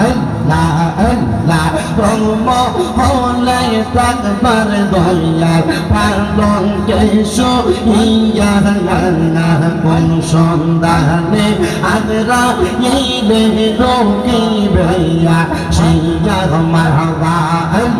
আল্লাহ আল্লাহ ব্রহ্ম হলে তাকবার দয়াল পালন কেশো ইয়া না কোন সন্ধানে আগরা আল্লাহ আল্লাহ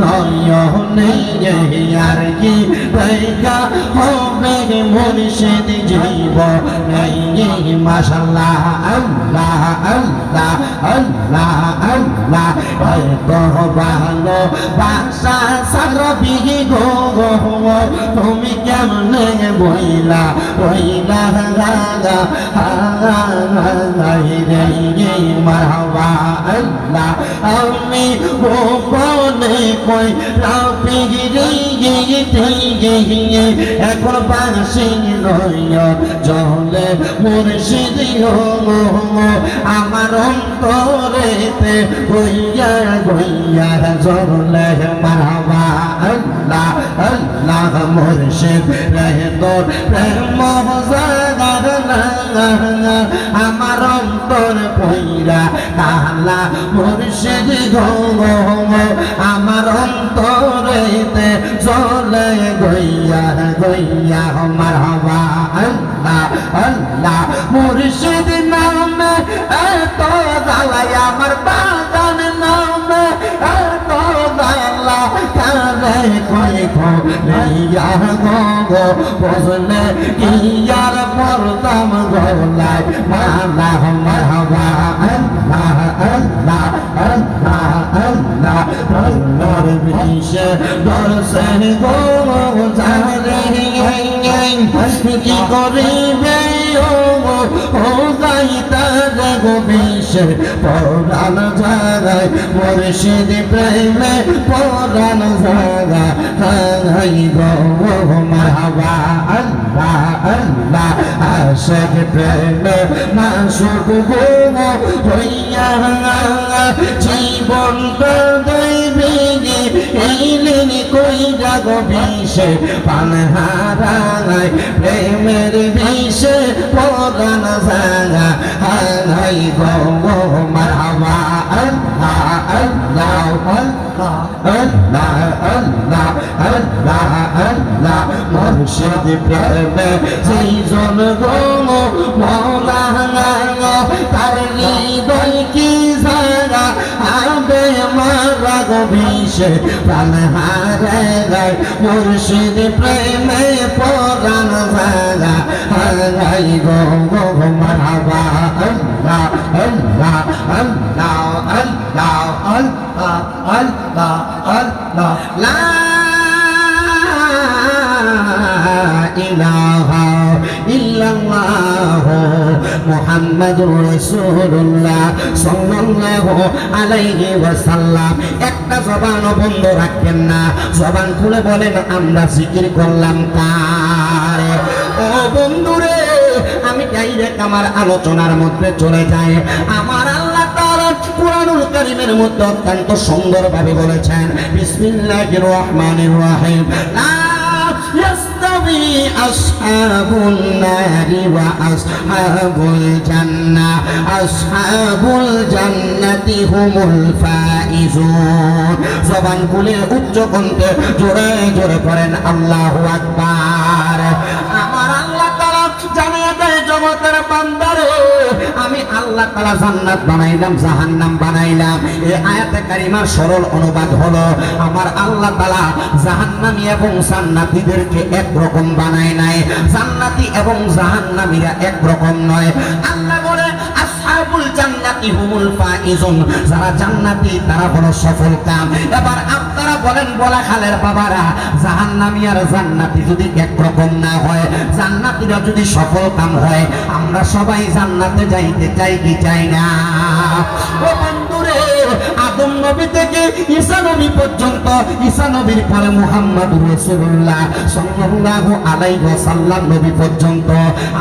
নয় নেই আর কি দেখা হবে মুর্শিদ জীব নেই মাশাল্লাহ আল্লাহ আল্লাহ আল্লাহ আল্লাহ এত ভালো বাসা সারবি গো তুমি কেমনে বইলা বইলা রাগা হাই রে মারহাবা আল্লাহ আমি গোপনে কই রাপি রে এখন বাসি রইয় জলে মুর্শিদ আমার অন্তরেতে হইয়া গইয়া জলে মারহাবা আল্লাহ আল্লাহ মুর্শিদ রহে তোর প্রেম আমার অন্তর পইরা তাহলা মুর্শিদ গো গইয়া মারহাবা আল্লাহ আল্লাহ মুর্শিদ নামে এত জ্বালাই আমার বাগান নামে এত জ্বালা কারে কই খইয়া গো বসলে ইয়ার পরদাম গলায় মালা মারহাবা জারে কি করিবে? ও ও গাইতা গো বিশে পরাণ জাগায় মুর্শিদ প্রেমে পরাণ জাগা হাই গো মারহাবা আল্লাহ আল্লাহ, আশেক প্রেমে মাসুক গো হইয়া জীবন যাগ বিষে পান হারায় প্রেমের বিষে, পরাণ জাগা হাই গো মারহাবা আল্লাহ আল্লাহ আল্লাহ আল্লাহ আল্লাহ আল্লাহ আল্লাহ মুর্শিদ প্রেমে সেই জন গো মৌলা তার হৃদয় কি গো প্রাণ গায় মুর্শিদ প্রেমে পরাণ জাগা হারাই গো গো মারহাবা। আল্লাহ আল্লাহ আল্লাহ আল্লাহ আল্লাহ আল্লাহ আল্লাহ। লা ইলাহা ইল্লাল্লাহ মুহাম্মাদুর রাসূলুল্লাহ। সাল্লাল্লাহু আলাইহি ওয়াসাল্লাম। জবান বন্ধ রাখবেন না। জবান খুলে বলেন, আমরা জিকির করলাম তার ও বন্ধুরে, আমি ডাইরেক্ট আমার আলোচনার মধ্যে চলে যায় আমার আল্লাহ তাআলা কুরআনুল কারীমের মধ্যে অত্যন্ত সুন্দরভাবে বলেছেন, বিসমিল্লাহির রহমানির রহিম। লা يستوي أصحاب النار وأصحاب الجنة أصحاب الجنة هم الفائزون জবান খুলে উচ্চ কণ্ঠে জোরে জোরে করেন আল্লাহু আকবার আল্লাহ তালা জান্নাত বানাইলাম, জাহান্নাম বানাইলাম। এই আয়াতে কারিমার সরল অনুবাদ হলো, আমার আল্লাহ তালা জাহান্নামী এবং জান্নাতীদেরকে একরকম বানায় নাই। জান্নাতি এবং জাহান্নামীরা এক রকম নয়। আল্লাহ আসহাবুল জান্নাতি হুমুল ফাইজুন। যারা জান্নাতি, তারা হলো সফল কাম। এবার আপনারা বলেন, বলা খালের বাবারা, জাহান্নামি আর জান্নাতি যদি একরকম না হয়, জান্নাতিরা যদি সফল কাম হয়, আমরা সবাই জান্নাতে যাইতে চাই কি চাই না? ও বন্ধুরে নবী থেকে ঈসা নবী পর্যন্ত, ঈসা নবীর পরে মুহাম্মদ রাসূলুল্লাহ সাল্লাল্লাহু আলাইহি ওয়াসাল্লাম নবী পর্যন্ত।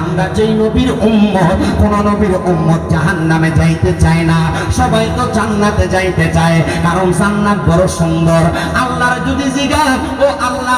আমরা যেই নবীর উম্মত, কোন নবীর উম্মত জাহান্নামে যাইতে চায় না। সবাই তো জান্নাতে যাইতে চায়, কারণ জান্নাত বড় সুন্দর। আল্লাহর যদি জিগা ও আল্লাহ